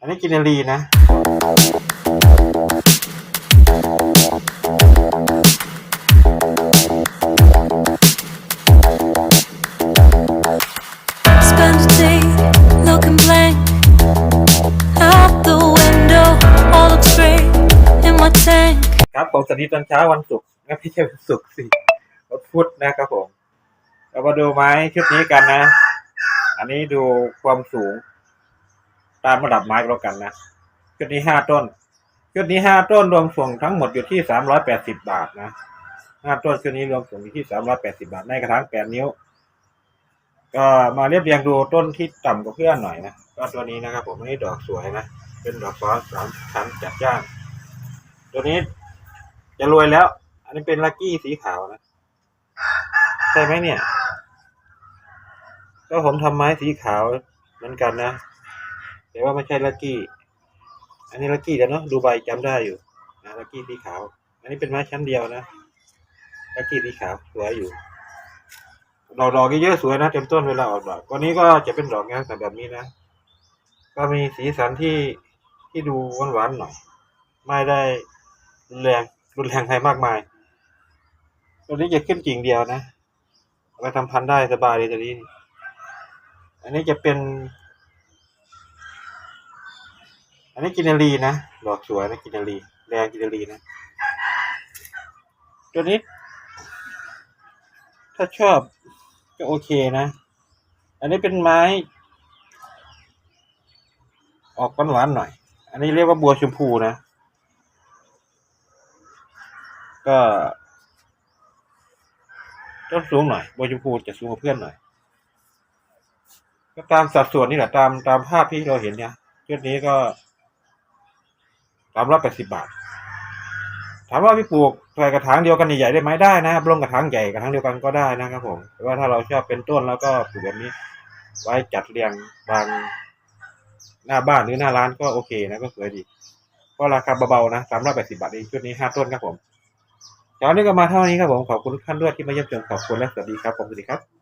อันนี้กินนารีนะ Spend a day looking blank out the window. All looks great in my tank. ครับผมสวัสดีตอนเช้าวันศุกร์นะไม่ใช่วันศุกร์สิวันพุธนะครับผมเรามาดูไม้ชุดนี้กันนะ อันนี้ดูความสูง ตามระดับไม้ก็แล้วกันนะชุดนี้ห้าต้นชุดนี้ห้าต้นรวมส่งทั้งหมดอยู่ที่สามร้อยแปดสิบบาทนะห้าต้นชุดนี้รวมส่งอยู่ที่สามร้อยแปดสิบาทในกระถางแปดนิ้ว ก็มาเรียบเรียงดูต้นที่ต่ำกว่าเพื่อนหน่อยนะก็ตัวนี้นะครับ ผมนนี้ดอกสวยนะเป็นดอกซ้อนสามชั้นจัดจ้านตัวนี้จะรวยแล้ว อันนี้เป็นลักกี้สีขาวนะใช่ไหมเนี่ย ก็ผมทำไม้สีขาวเหมือนกันนะ แต่ว่าไม่ใช่ลักกี้ อันนี้ลักกี้เดี๋ยวเนาะดูใบจำได้อยู่นะลักกี้สีขาว อันนี้เป็นไม้ชั้นเดียวนะลักกี้สีขาวสวยอยู่ดอกดอกเยอะๆสวยนะเต็มต้นเวลาออกดอกวันนี้ก็จะเป็นดอกงานแบบนี้นะ ก็มีสีสันที่ที่ดูหวานๆหน่อย ไม่ได้รุนแรงรุนแรงใครมากมายตัวนี้จะขึ้นกิ่งเดียวนะเอาไปทำพันธุ์ได้สบายเลยตัวนี้ อันนี้จะเป็น อันนี้กินารีนะดอกสวยนะกินารีแดงกินารีนะ ตัวนี้ ถ้าชอบก็โอเคนะ อันนี้เป็นไม้ ออกหวานๆหน่อย อันนี้เรียกว่าบัวชมพูนะ ก็ต้นสูงหน่อยบัวชมพูจะสูงกว่าเพื่อนหน่อย ก็ตามสัดส่วนนี่แหละตามตามภาพที่เราเห็นเนี่ยชุดนี้ก็ สามร้อยแปดสิบบาท ถามว่าพี่ปลูกใส่กระถางเดียวกันใหญ่ๆได้ไหมได้นะครับลงกระถางใหญ่กระถางเดียวกันก็ได้นะครับผมแต่ว่าถ้าเราชอบเป็นต้นแล้วก็ปลูกแบบนี้ ไว้จัดเรียงบางหน้าบ้านหรือหน้าร้านก็โอเคนะก็สวยดีก็ราคาเบาๆนะสามร้อยแปดสิบาทเองชุดนี้ห้าต้นครับผมเช้านี้ก็มาเท่านี้ครับผม ขอบคุณท่านด้วยที่มาเยี่ยมชมขอบคุณและสวัสดีครับผมสวัสดีครับ